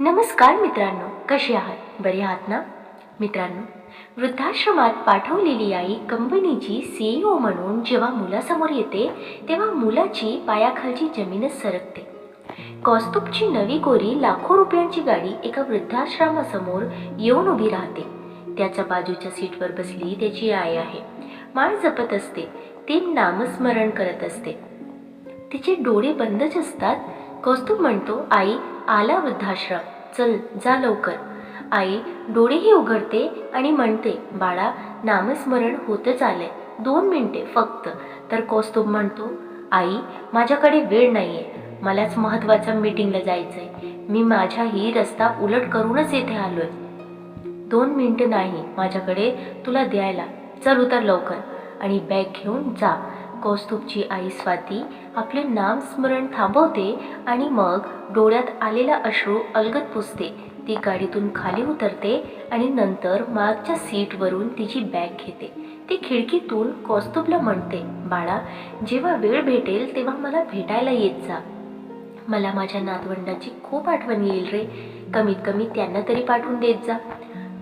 नमस्कार मित्रांनो कसे आहात? बरे आहात ना? मित्रांनो वृद्धाश्रमात पाठवलेली आई कंपनीची सीईओ म्हणून जेव्हा मुलासमोर येते तेव्हा मुलाची पायाखालची जमीनच सरकते. कौस्तुभची नवी गोरी लाखो रुपयांची गाडी एका वृद्धाश्रमासमोर येऊन उभी राहते. त्याच्या बाजूच्या सीटवर बसली त्याची आई आहे. माळ जपत असते. ती नामस्मरण करत असते. तिचे डोळे बंदच असतात. कौस्तुभ म्हणतो आई आला वृद्धाश्रम. चल जा लवकर. आई डोळेही उघडते आणि म्हणते बाळा नामस्मरण होतच आलंय. दोन मिनिटे फक्त. तर कौस्तुभ म्हणतो आई माझ्याकडे वेळ नाहीये. मलाच महत्त्वाच्या मीटिंगला आहे मी माझ्याही रस्ता उलट करूनच येथे आलोय. दोन मिनिटं नाही माझ्याकडे. तुला द्यायला. चल उतर लवकर. आणि बॅग घेऊन जा. कौस्तुभची आई स्वाती आपले नामस्मरण थांबवते आणि मग डोळ्यात आलेला अश्रू अलगत पुसते. ती गाडीतून खाली उतरते आणि नंतर मागच्या सीटवरून तिची बॅग घेते. ती खिडकीतून कौस्तुभला म्हणते बाळा जेव्हा वेळ भेटेल तेव्हा मला भेटायला येत जा. मला माझ्या नातवंडाची खूप आठवण येईल रे. कमीत कमी त्यांना तरी पाठवून देत जा.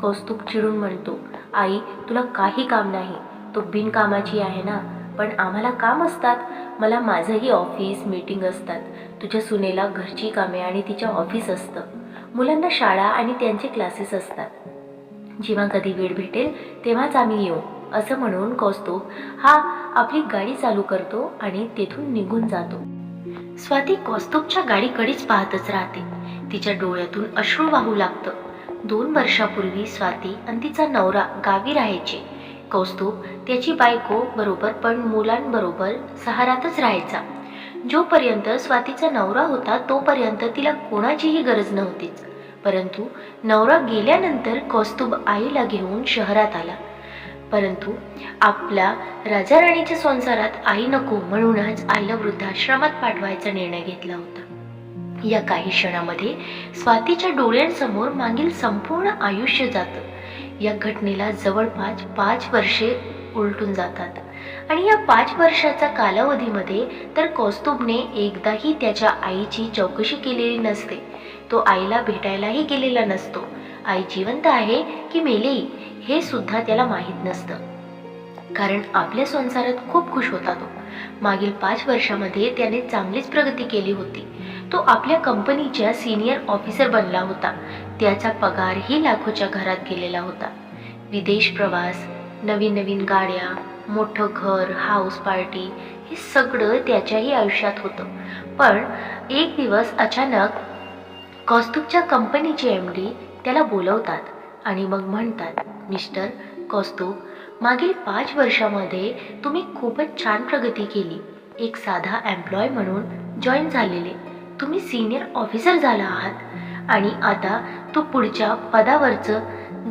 कौस्तुभ चिडून म्हणतो आई तुला काही काम नाही. तो बिनकामाची आहे ना. पण आम्हाला काम असतात. मला माझंही ऑफिस मीटिंग असतात. तुझ्या सुनेला घरची कामे आणि तिच्या ऑफिस असतं. मुलांना शाळा आणि त्यांचे क्लासेस असतात. जेव्हा कधी वेळ भेटेल तेव्हाच आम्ही येऊ असं म्हणून कौस्तुभ हा आपली गाडी चालू करतो आणि तेथून निघून जातो. स्वाती कौस्तुभच्या गाडीकडेच पाहतच राहते. तिच्या डोळ्यातून अश्रू वाहू लागतं. दोन वर्षापूर्वी स्वाती आणि तिचा नवरा गावी राहायचे. कौस्तुभ त्याची बायको बरोबर पण मुलांबरोबर सहारातच राहायचा. जोपर्यंत स्वातीचा नवरा होता तोपर्यंत तिला कोणाचीही गरज नव्हतीच परंतु नवरा गेल्यानंतर कौस्तुभ आईला घेऊन शहरात आला. परंतु आपल्या राजा राणीच्या संसारात आई नको म्हणूनच आईला वृद्धाश्रमात पाठवायचा निर्णय घेतला होता. या काही क्षणामध्ये स्वातीच्या डोळ्यांसमोर मागील संपूर्ण आयुष्य जातं. या घटनेला जवळपास पाच वर्षे उलटून जातात. आणि या पाच वर्षाच्या कालावधीमध्ये तर कौस्तुभने एकदाही त्याच्या आईची चौकशी केलेली नसते. तो आईला भेटायलाही गेलेला नसतो. आई जिवंत आहे की मेली हे सुद्धा त्याला माहीत नसतं. कारण आपल्या संसारात खूप खुश होता तो. मागील पाच वर्षामध्ये त्याने चांगलीच प्रगती केली होती. तो आपल्या कंपनीच्या सिनियर ऑफिसर बनला होता. त्याचा पगारही लाखोच्या घरात गेलेला होता. विदेश प्रवास नवीन नवीन गाड्या मोठं घर हाऊस पार्टी हे सगळं त्याच्याही आयुष्यात होतं. पण एक दिवस अचानक कौस्तुभच्या कंपनीचे एम डी त्याला बोलवतात आणि मग म्हणतात मिस्टर कौस्तुभ मागील पाच वर्षामध्ये तुम्ही खूपच छान प्रगती केली. एक साधा एम्प्लॉय म्हणून जॉईन झालेले. तुम्ही सिनियर ऑफिसर झाला आहात. आणि आता तू पुढच्या पदावरचं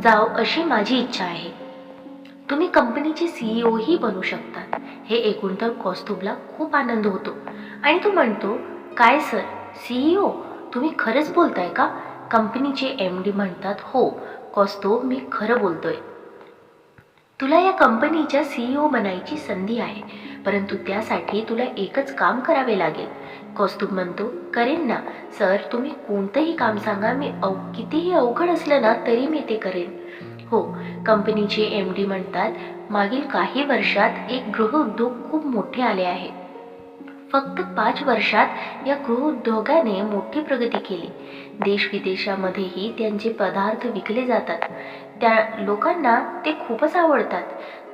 जाव अशी माझी इच्छा आहे. तुम्ही कंपनीचे सीईओही बनू शकतात. हे ऐकून तर कौस्तुभला खूप आनंद होतो. आणि तो म्हणतो काय सर सीईओ तुम्ही खरंच बोलताय का? कंपनीचे एम डी म्हणतात हो कौस्तुभ मी खरं बोलतोय. तुला या कंपनीच्या सीईओ बनायची संधी आहे परंतु त्यासाठी तुला एकच काम करावे लागेल. कौस्तुभ म्हणतो करेन ना. सर तुम्ही कोणतंही काम सांगा मी अव कितीही अवघड असलं ना तरी मी ते करेन. हो कंपनीचे एम डी म्हणतात मागील काही वर्षात एक गृहउद्योग खूप मोठे आले आहे. फक्त पाच वर्षात या गृहउद्योगाने मोठी प्रगती केली. देश विदेशामध्येही त्यांचे पदार्थ विकले जातात. त्या लोकांना ते खूपच आवडतात.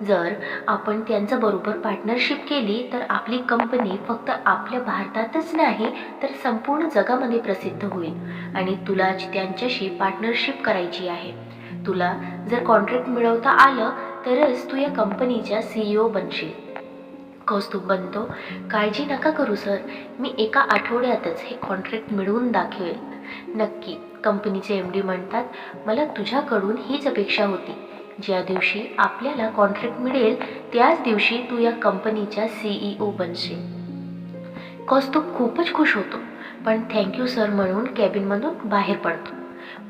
जर आपण त्यांचं बरोबर पार्टनरशिप केली तर आपली कंपनी फक्त आपल्या भारतातच नाही तर संपूर्ण जगामध्ये प्रसिद्ध होईल. आणि तुला त्यांच्याशी पार्टनरशिप करायची आहे. तुला जर कॉन्ट्रॅक्ट मिळवता आलं तरच तू या कंपनीच्या सीईओ बनशील. कौस्तुभ बनतो. काळजी नका करू सर. मी एका आठवड्यातच हे कॉन्ट्रॅक्ट मिळवून दाखवेल. नक्की. कंपनीचे एम डी म्हणतात मला तुझ्याकडून हीच अपेक्षा होती. ज्या दिवशी आपल्याला कॉन्ट्रॅक्ट मिळेल त्याच दिवशी तू या कंपनीच्या सीईओ बनशील. कौस्तुभ खूपच खुश होतो पण थँक्यू सर म्हणून कॅबिनमधून बाहेर पडतो.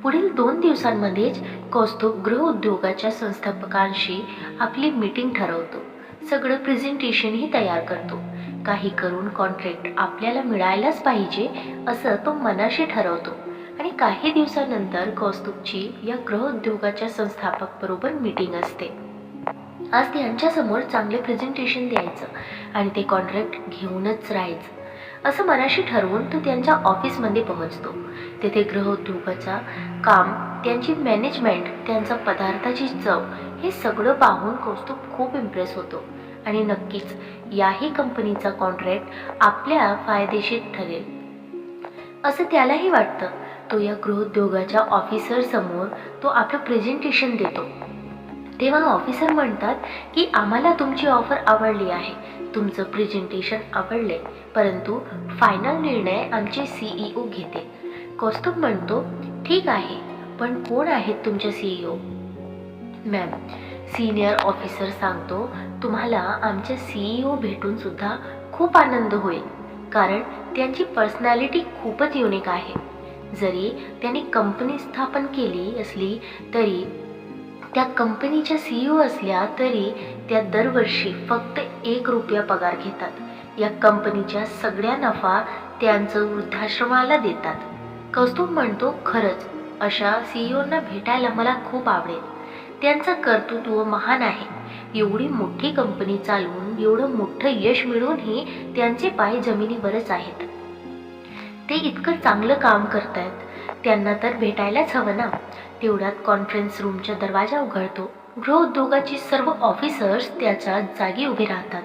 पुढील दोन दिवसांमध्येच कौस्तुभ गृहउद्योगाच्या संस्थापकांशी आपली मीटिंग ठरवतो. सगळं प्रेझेंटेशनही तयार करतो. काही करून कॉन्ट्रॅक्ट आपल्याला मिळायलाच पाहिजे असं तो मनाशी ठरवतो. आणि काही दिवसानंतर कौस्तुभची या ग्रहोद्योगाच्या संस्थापक बरोबर मीटिंग असते. आज त्यांच्यासमोर चांगले प्रेझेंटेशन द्यायचं आणि ते कॉन्ट्रॅक्ट घेऊनच राहायचं. असं मनाशी ठरवून तो त्यांच्या ऑफिसमध्ये पोहोचतो. तेथे गृहउद्योगाचा काम त्यांची मॅनेजमेंट त्यांचा पदार्थाची चव हे सगळं पाहून कौस्तुभ खूप इम्प्रेस होतो. आणि नक्कीच याही कंपनीचा कॉन्ट्रॅक्ट आपल्या फायदेशीर ठरेल. असं त्यालाही वाटतं. तो या गृहोद्योगाच्या ऑफिसरसमोर तो आपलं प्रेझेंटेशन देतो. तेव्हा ऑफिसर म्हणतात की आम्हाला तुमची ऑफर आवडली आहे. तुमचं प्रेझेंटेशन आवडले परंतु फायनल निर्णय आमचे सीईओ घेते. कौस्तुभ म्हणतो ठीक आहे पण कोण आहेत तुमचे सीईओ मॅम सिनियर ऑफिसर सांगतो तुम्हाला आमचे सीईओ भेटून सुद्धा खूप आनंद होईल. कारण त्यांची पर्सनॅलिटी खूपच युनिक आहे. जरी त्यांनी कंपनी स्थापन केली असली तरी त्या कंपनीच्या सीईओ असल्या तरी त्या दरवर्षी फक्त एक रुपया पगार घेतात. या कंपनीच्या सगळ्या नफा त्यांचं वृद्धाश्रमाला देतात. कौस्तुभ म्हणतो खरंच अशा सीईओंना भेटायला मला खूप आवडेल. त्यांचं कर्तृत्व महान आहे. एवढी मोठी कंपनी चालवून एवढं मोठं यश मिळवूनही त्यांचे पाय जमिनीवरच आहेत. ते इतकं चांगलं काम करतायत. त्यांना तर भेटायलाच हवं ना. तेवढ्यात कॉन्फरन्स रूमचा दरवाजा उघडतो. गृहउद्योगाची सर्व ऑफिसर्स त्याच्या जागी उभे राहतात.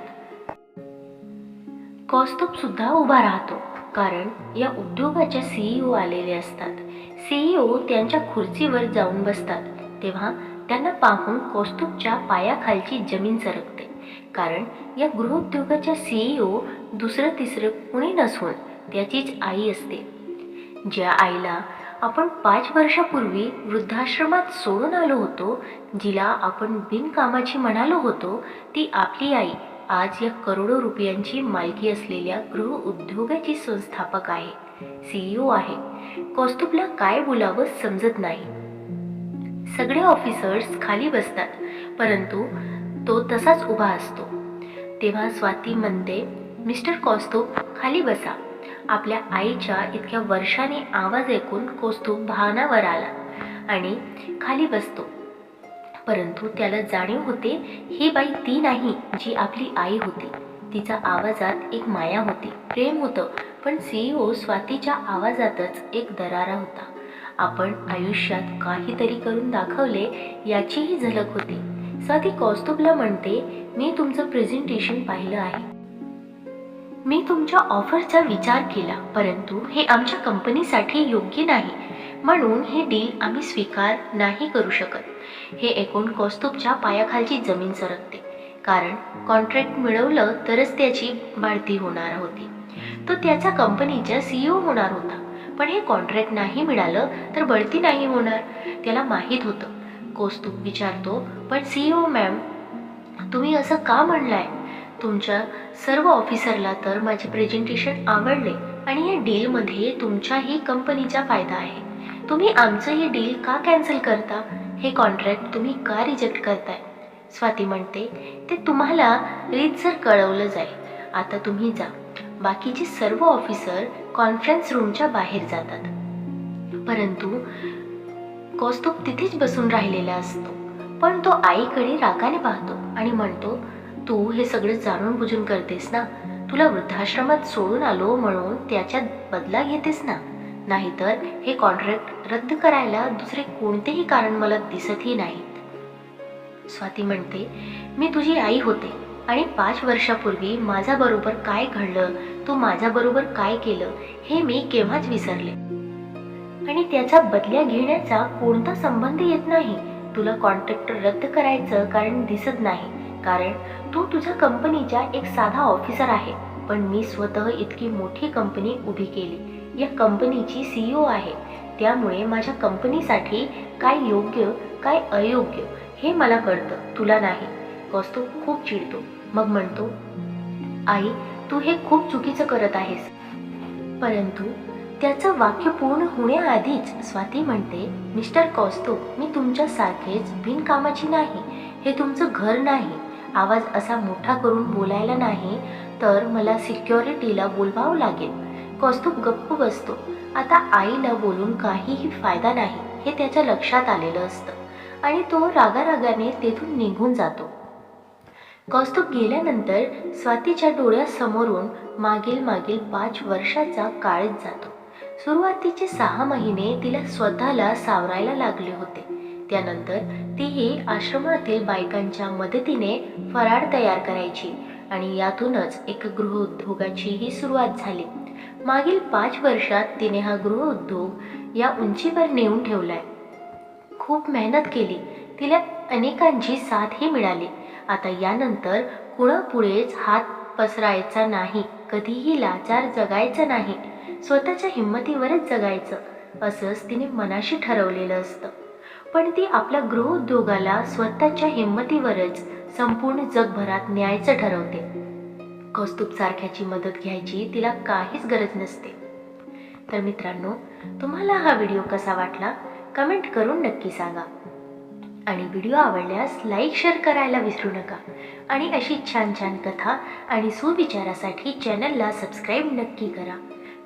कौस्तुभ सुद्धा उभा राहतो. कारण या उद्योगाच्या सीईओ आलेले असतात. सीईओ त्यांच्या खुर्चीवर जाऊन बसतात. तेव्हा त्यांना पाहून कौस्तुभच्या पायाखालची जमीन सरकते. कारण या गृहउद्योगाच्या सीईओ दुसरं तिसरं कुणी नसून त्याचीच आई असते. ज्या आईला आपण पाच वर्षापूर्वी वृद्धाश्रमात सोडून आलो होतो जिला आपण बिनकामाची म्हणालो होतो ती आपली आई आज या करोडो रुपयांची मालकी असलेल्या गृह उद्योगाची संस्थापक आहे सीईओ आहे. कौस्तुभला काय बोलावं समजत नाही. सगळे ऑफिसर्स खाली बसतात परंतु तो तसाच उभा असतो. तेव्हा स्वाती म्हणते मिस्टर कौस्तुभ खाली बसा. आपल्या आईच्या इतक्या वर्षाने आवाज ऐकून कौस्तुभ भानावर आला आणि खाली बसतो. परंतु त्याला जाणीव होते ही बाई ती नाही जी आपली आई होती. तिच्या आवाजात एक माया होती. प्रेम होतं पण सीईओ स्वातीच्या आवाजातच एक दरारा होता. आपण आयुष्यात काहीतरी करून दाखवले याचीही झलक होती. स्वाती कौस्तुभला म्हणते मी तुमचं प्रेझेंटेशन पाहिलं आहे. मी तुमच्या ऑफरचा विचार केला परंतु हे आमच्या कंपनीसाठी योग्य नाही. म्हणून हे डील आम्ही स्वीकार नाही करू शकत. हे एकूण कौस्तुभच्या पायाखालची जमीन सरकते. कारण कॉन्ट्रॅक्ट मिळवलं तरच त्याची वाढती होणार होती. तो त्याचा कंपनीचा सीईओ होणार होता. पण हे कॉन्ट्रॅक्ट नाही मिळालं तर बढती नाही होणार. त्याला माहीत होतं. कौस्तुभ विचारतो पण सीईओ मॅम तुम्ही असं का म्हणलाय? तुमच्या सर्व ऑफिसरला तर माझे प्रेझेंटेशन आवडले आणि या डीलमध्ये तुमच्याही कंपनीचा फायदा आहे. तुम्ही आमचं हे डील का कॅन्सल करता? हे कॉन्ट्रॅक्ट तुम्ही का रिजेक्ट करताय? स्वाती म्हणते ते तुम्हाला रीतसर कळवलं जाईल आता तुम्ही जा. बाकीचे सर्व ऑफिसर कॉन्फरन्स रूमच्या बाहेर जातात. परंतु कौस्तुभ तिथेच बसून राहिलेला असतो. पण तो आईकडे रागाने पाहतो आणि म्हणतो तू हे सगळं जाणून बुजून करतेस ना? तुला वृद्धाश्रमात सोडून आलो म्हणून त्याच्यात बदला घेतेस ना? नाहीतर हे कॉन्ट्रॅक्ट रद्द करायला दुसरे कोणतेही कारण मला दिसतही नाहीत. स्वाती म्हणते मी तुझी आई होते आणि पाच वर्षापूर्वी माझ्याबरोबर काय घडलं तू माझ्याबरोबर काय केलं हे मी केव्हाच विसरले. आणि त्याचा बदल्या घेण्याचा कोणता संबंध येत नाही? तुला कॉन्ट्रॅक्ट रद्द करायचं कारण दिसत नाही. कारण तू तुझ्या कंपनीच्या एक साधा ऑफिसर आहे. पण मी स्वतः इतकी मोठी कंपनी उभी केली. या कंपनीची सीईओ आहे. त्यामुळे माझ्या कंपनीसाठी काय योग्य काय अयोग्य हे मला कळतं. तुला नाही. कौस्तुभ खूप चिडतो. मग म्हणतो आई तू हे खूप चुकीचं करत आहेस. परंतु त्याचं वाक्य पूर्ण होण्याआधीच स्वाती म्हणते मिस्टर कौस्तुभ मी तुमच्यासारखेच बिनकामाची नाही. हे तुमचं घर नाही. आवाज असा मोठा करून बोलायला नाही तर मला सिक्युरिटीला बोलवावं लागेल. कौस्तुभ गप्प बसतो. आता आईला बोलून काहीही फायदा नाही हे त्याच्या लक्षात आलेलं असतं. आणि तो रागारागाने तेथून निघून जातो. कौस्तुभ गेल्यानंतर स्वातीच्या डोळ्यासमोरून मागील मागील पाच वर्षाचा काळच जातो. सुरुवातीचे सहा महिने तिला स्वतःला सावरायला लागले होते. त्यानंतर तीही आश्रमातील बायकांच्या मदतीने फराळ तयार करायची आणि यातूनच एक गृहउद्योगाचीही सुरुवात झाली. मागील पाच वर्षात तिने हा गृहउद्योग या उंचीवर नेऊन ठेवलाय. खूप मेहनत केली. तिला अनेकांची साथही मिळाली. आता यानंतर कुणापुढेच हात पसरायचा नाही कधीही लाचार जगायचं नाही स्वतःच्या हिंमतीवरच जगायचं असंच तिने मनाशी ठरवलेलं असतं. पण ती आपल्या गृहोद्योगाला स्वतःच्या हिंमतीवरच संपूर्ण जगभरात न्यायचं ठरवते. कौस्तुभ सारख्याची मदत घ्यायची तिला काहीच गरज नसते. तर मित्रांनो तुम्हाला हा व्हिडिओ कसा वाटला? कमेंट करून नक्की सांगा. आणि व्हिडिओ आवडल्यास लाईक शेअर करायला विसरू नका. आणि अशी छान छान कथा आणि सुविचारासाठी चॅनलला सबस्क्राईब नक्की करा.